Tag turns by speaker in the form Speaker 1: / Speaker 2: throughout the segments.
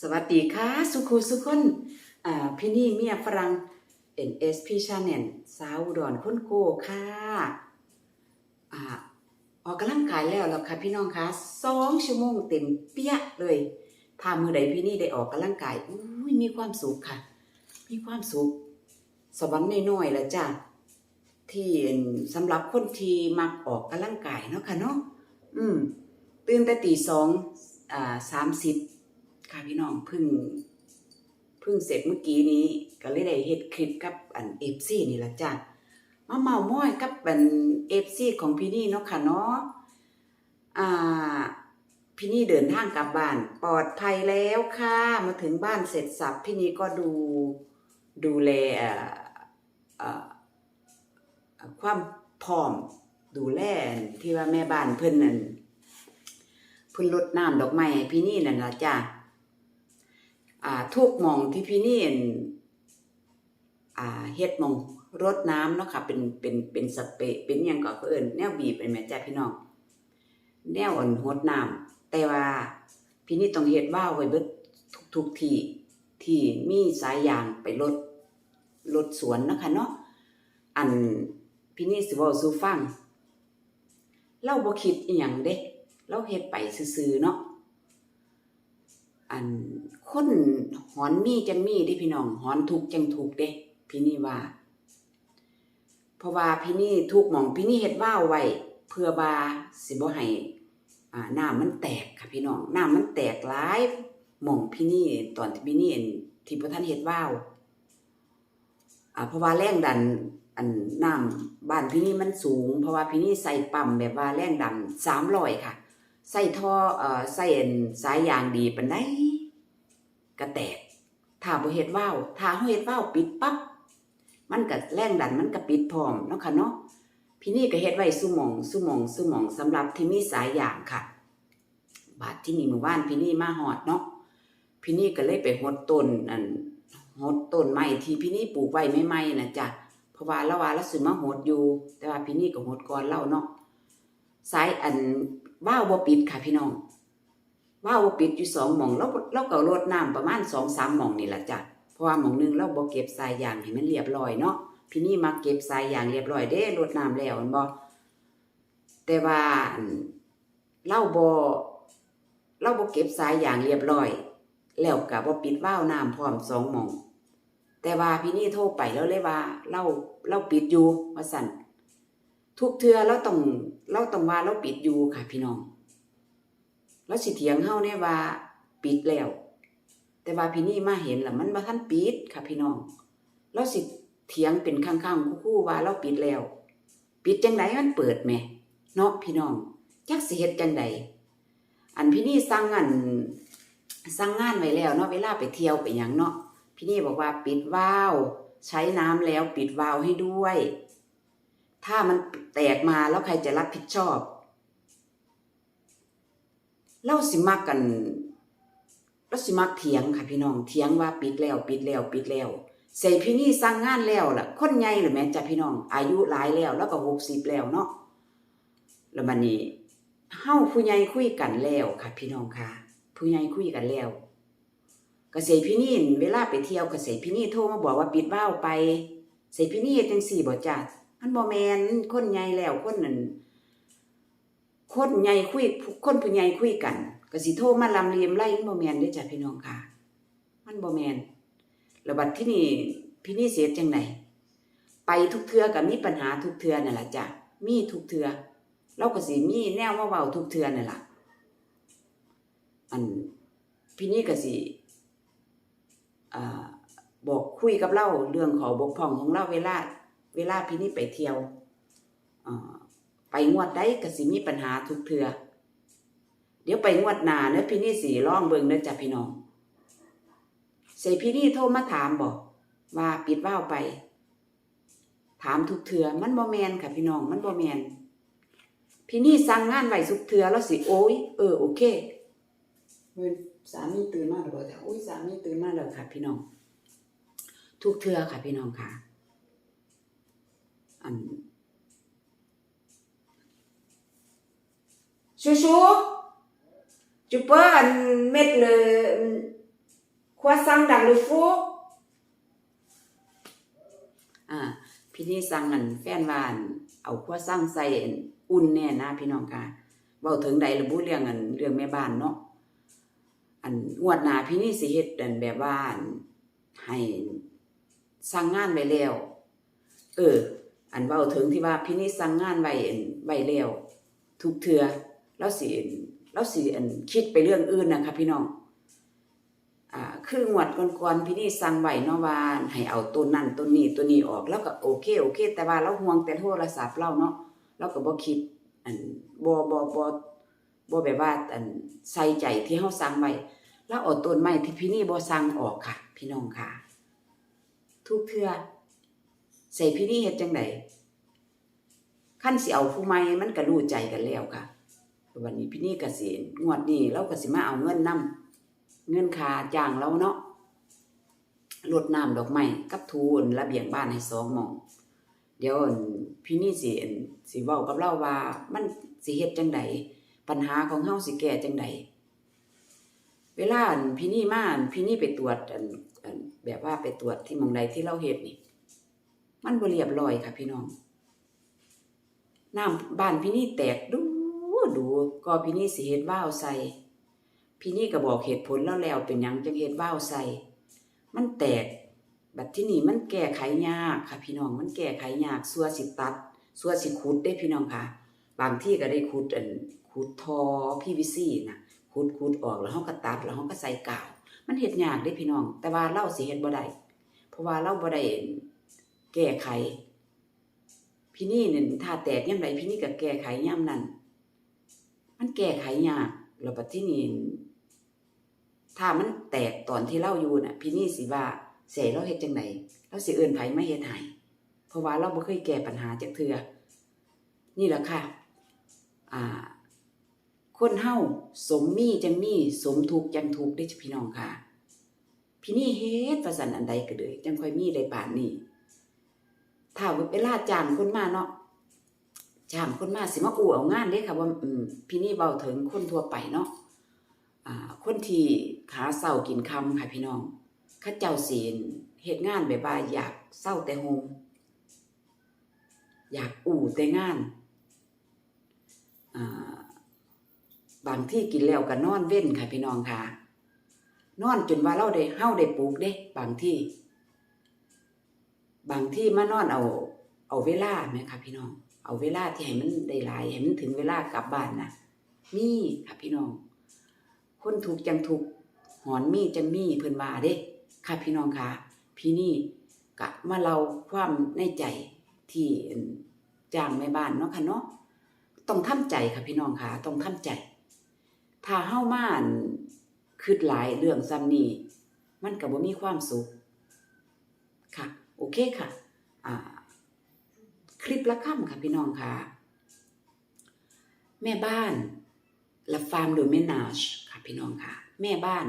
Speaker 1: สวัสดีค่ะสุขุสุขคนพี่นี่เมียฝรั่ง NSP Channel สาวอุดอนคนโกค่ะออกกำลังกายแล้วแล้วค่ะพี่น้องคะสองชั่วโมงเต็มเปี้ยเลยถ้ามือใดพี่นี่ได้ออกกำลังกายอุ้ยมีความสุขค่ะ มีความสุข สวรรค์น้อยๆล้วจ้ะที่สำหรับคนที่มักออกกำลังกายเนาะค่ะเนาะอืมตื่นแต่ตีสองอ่าสามสิบ ค่ะพี่น้องเพึ่งเพึ่งเสร็จเมื่อกี้นี้ ก็เลยได้เฮ็ดคลิปกับอันเอฟซีนี่ละจ้ะมาเมาม้อยกับอันเอฟซีของพี่นี่เนาะค่ะเนาะอ่าพี่นี่เดินทางกลับบ้าน ปลอดภัยแล้วค่ะ มาถึงบ้านเสร็จสับพี่นี่ก็ดูดูแลความพร้อมดูแลที่ว่าแม่บ้านเพิ่นนั่นเพิ่นรดน้ำดอกไม้ให้พี่นี่นั่นละจ้ะ อ่าทุกหม่องที่พี่นี่อั่นอ่าเฮ็ดหม่องรดน้ำเนาะค่ะเป็นเป็นเป็นสเปเป็นยังก็เอินแนวบีบเป็นแม่จ้พี่น้องแนวอ่อนรดน้ำแต่ว่าพี่นี่ต้องเฮ็ดว่าวไว้เบิดทุกทุกที่ที่มีสายยางไปรดรดสวนนะคะเนาะอันพี่นี่สิเว้าสูฟังเราบ่คิดอีหยังเด้เราเฮ็ดไปซื่อๆเนาะอัน คนหอนมีจังมีด้พี่น้องหอนทุกจังทุกเด้พี่นี่ว่า เพราะว่าพี่นี่ทุกหมองพี่นี่เฮ็ดว่าวไว้เพื่อว่าสิบ่ให้อ่าน้ำมันแตกค่ะพี่น้องน้ำมันแตกหลายหมองพี่นี่ตอนที่พี่นี่ที่บ่ทันเฮ็ดว่าวอ่าเพราะว่าแรงดันอันน้ำบ้านพี่นี่มันสูง เพราะว่าพี่นี่ใส่ปั๊มแบบว่าแรงดัน300ค่ะ ใส่ท่อเอ่อใส่อันสายยางดีปานใด ก็แตกถ้าบ่เฮ็ดว่าวถ้าเฮาเฮ็ดว่าวปิดปั๊บมันก็แรงดันมันก็ปิดพร้อมเนาะค่ะเนาะพี่นี่ก็เฮ็ดไว้ซุหมองซุหมองซุหมองสำหรับที่มีสายยางค่ะ บาดที่นี่เมื่อวานพี่นี่มาฮอดเนาะพี่นี่ก็เลยไปหดต้นอันหดต้นไม้ที่พี่นี่ปลูกไว้ใหม่ๆน่ะจ้ะเพราะว่าละว่าละสิมาหดอยู่ แต่ว่าพี่นี่ก็หดก่อนเล่าเนาะสายอันว่าวบ่ปิดค่ะพี่น้อง ว่าวบ่ปิดอยู่สองหม่องแล้วเราก็รดน้ำประมาณสองสามหม่องนี่แหละจ้ะเพราะว่าหม่องหนึงเราบ่เก็บสายยางให้มันเรียบร้อยเนาะพี่นี่มาเก็บสายยางเรียบร้อยเด้รดน้ำแล้วม่นบ่แต่ว่าอันเราบ่เราบ่เก็บสายยางเรียบร้อย แล้วก็บ่ปิดว่าวน้ำพร้อมสองหม่อง แต่ว่าพี่นี่โทรไปแล้วเลยว่าเราเราปิดอยู่ว่าสั่นทุกเทือเราต้องเราต้องว่าเราปิดอยู่ค่ะพี่น้อง แล้วสิเถียงเฮาเนี่ยว่าปิดแล้ว แต่ว่าพี่นี่มาเห็นแล้วมันบ่ทันปิดค่ะพี่น้องเราสิเถียงเป็นข้างๆคู่ๆว่าเราปิดแล้ว ปิดจังไดมันเปิดแหมเนาะพี่น้องจักสิเฮ็ดจังไดอันพี่นี่สั่งอันสั่งงานไว้แล้วเนาะเวลาไปเที่ยวไปหยังเนาะพี่นี่บอกว่าปิดวาล์วใช้น้ำแล้วปิดวาล์วให้ด้วย ถ้ามันแตกมาแล้วใครจะรับผิดชอบ เล่าสิมักกันเราสิมักเถียงค่ะพี่น้องเถียงว่าปิดแล้ว ปิดแล้ว ปิดแล้วใส่พี่นี่สั่งงานแล้วล่ะ คนใหญ่หรือแม่จ้ะพี่น้อง อายุหลายแล้ว แล้วก็หกสิบแล้วเนาะแล้วมันนี้เฮาผู้ใหญ่คุยกันแล้วค่ะ พี่น้องค่ะ ผู้ใหญ่คุยกันแล้วก็เสยพี่นี่เวลาไปเที่ยวก็เสยพี่นี่โทรมาบอกว่าปิดว่าวไปเสยพี่นี่จังสี่บ่จ้ะมันบ่แมนคนใหญ่แล้วคนนั้น คนใหญ่คุยคนผู้ใหญ่คุยกันก็สิโทรมาลำเลียมไล่มันบ่แมนเด้จ้ะพี่น้องค่ะ มันบ่แมนแล้วบัดที่นี่พี่นี่เสียจังไดไปทุกเทือก็มีปัญหาทุกเทือนั่นล่ะจ้ะมีทุกเทือเราก็สิมีแนวมาเว้าทุกเทือนั่นล่ะอันพี่นี่ก็สิบอกคุยกับเราเรื่องขอบกพร่องของเราเวลา เวลาพี่นี่ไปเที่ยวอ่า งวดได้ก็สิมีปัญหาทุกเทือเดี๋ยวไปงวดหน้าเนอะพี่นี่สีร้องเบิ่งเนอะจ้ะพี่น้องเสยพี่นี่โทรมาถามบอกว่าปิดว่าวไป ถามทุกเทือมันบ่แมนค่ะพี่น้องมันบ่แมนพี่นี่สั่งงานไว้ทุกเทือแล้วสิโอ้ยเออโอเคเว้ยสามีตื่นมาแล้วบ่จ้ะโอ้ยสามีตื่นมาแล้วค่ะ พี่น้อง ทุกเทือค่ะพี่น้องค่ะอัน ชูชูจูเปอร์อันเม็ดเลยครัวซังดังลูกฟูอ่าพี่นี่สั่งอันแฟนวันเอาครัวซังใส่อุ่นแน่นะพี่น้องค่ะเว้าถึงใดระบุเรื่องอันเรื่องแม่บ้านเนาะอันงวดหน้าพี่นี่สิเฮ็ดอันแบบว่าให้สั่งงานไว้แล้วเออ อันเว้าถึงที่ว่าพี่นี่สั่งงานไว้อันไว้แล้วทุกเทื่อ แล้วสิแล้วสิอันคิดไปเรื่องอื่นนะคะพี่น้องอ่าคืองวดก่อนๆพี่นี่สั่งไว้เนาะว่าให้เอาตัวนั้นตัวนี้ตัวนี้ออกแล้วก็โอเคโอเค แต่ว่าเราห่วงแต่โทรศัพท์เราเนาะเราก็บ่คิดอันบ่บ่บ่บ่แบบว่าอันใส่ใจที่เฮาสั่งไว้แล้วเอาต้นไม้ที่พี่นี่บ่สั่งออกค่ะ พี่น้องค่ะ ทุกเทื่อใส่พี่นี่เฮ็ดจังไดคันสิเอาผู้ใหม่มันก็รู้ใจกันแล้วค่ะ วันนี้พี่นี่ก็สิงวดนี้เราก็สิมาเอาเงินนำเงินคาจ้างเราเนาะรดน้ำดอกไม้กับทูนระเบียงบ้านให้สองมอง เดี๋ยวพี่นี่สิอั่นสิเว้ากับเราว่า มันสิเฮ็ดจังใดปัญหาของเฮาสิแก้จังใดเวลาพี่นี่มาพี่นี่ไปตรวจแบบว่าไปตรวจที่มองใดที่เราเฮ็ดนี่ มันบ่เรียบร้อยค่ะพี่น้องน้ำบ้านพี่นี่แตกดูดู ก็พี่นี่สิเฮ็ดว่าวใส่ พี่นี่ก็บอกเหตุผลแล้วแล้วเป็นหยังจังเฮ็ดว่าวใส่ มันแตก บัดที่นี่มันแก้ไขยากค่ะ พี่น้องมันแก้ไขยากสัวสิตัดสัวสิขุดได้พี่น้องค่ะ บางที่ก็ได้ขุดอันขุดทอพีวีซีนะขุดขุดออกแล้วเฮาก็ตัดแล้วเฮาก็ใส่กาว มันเฮ็ดยากเด้พี่น้อง แต่ว่าเราสิเฮ็ดบ่ได้เพราะว่าเราบ่ได้แก้ไขพี่นี่เนี่ถ้าแตกยามใดพี่นี่ก็แก้ไขยามนั้น มันแก้ไขยากแล้วบัดที่นี่ถ้ามันแตกตอนที่เราอยู่น่ะ พี่นี่สิว่าเสียเราเฮ็ดจังไดเราสิเอิ้นไผไมาเฮ็ดให้เพราะว่าเราบ่เคยแก้ปัญหาจักเทื่อนี่แหละค่ะ อ่า คนเฮาสมมีจังมีสมทุกจังทุกข์เด้อพี่น้องค่ะ พี่นี่เฮ็ดว่าซั่นอันใดก็เลยจังค่อยมีได้ปานนี้ถ้าเวลาจางคนมาเนาะ จางคนมาสิมาอู้เอางานเด้ค่ะว่าพี่นี่เว้าถึงคนทั่วไปเนาะอ่าคนที่ขาเศร้ากินคำค่ะพี่น้องข้าเจ้าศีลเหตุงานแบบว่าอยากเศร้าแต่โฮมอยากอู่แต่งานอ่าบางที่กินแล้วก็นอนเว้นค่ะพี่น้องค่ะ นอนจนว่าเราได้เฮาได้ปลูกเด้ บางที่ บางที่มานอนเอา เอาเวลาไหมค่ะพี่น้อง เอาเวลาที่ให้มันได้หลายให้มันถึงเวลากลับบ้านนะมีค่ะพี่น้อง คนถูกจังถูกหอนมีจังมีเพิ่นว่าเด้ ค่ะพี่น้องค่ะ พี่นี่กะมาเล่าความในใจที่จ้างแม่บ้านเนาะค่ะเนาะต้องทำใจค่ะพี่น้องค่ะต้องทำใจ ถ้าเฮ้ามานคิดหลายเรื่องซ้ำนี้มันก็บ่มีความสุขค่ะ โอเคค่ะ อ่า คลิปละค่ำค่ะพี่น้องค่ะ แม่บ้านและฟาร์มโดเมน a ชค่ะพี่น้องค่ะ แม่บ้าน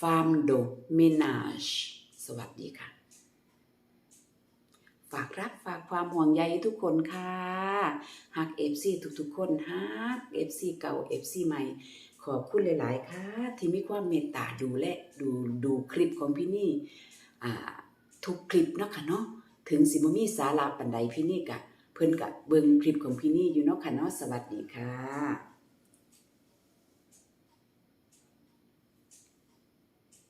Speaker 1: ฟาร์มโดเมน a ชสวัสดีค่ะ ฝากรักฝากความห่วงใยทุกคนค่ะฮักเอฟซีทุกๆ คนฮักเอฟซีเก่าเอฟซีใหม่ ขอบคุณหลาย ๆ ค่ะ ที่มีความเมตตาดูและดูดูคลิปของพี่นี่ทุกคลิปเนาะค่ะเนาะ ถึงสิบ่มีสาระปันใดพี่นี่กะ เพิ่นกะเบิ่งคลิปของพี่นี่อยู่เนาะค่ะเนาะสวัสดีค่ะ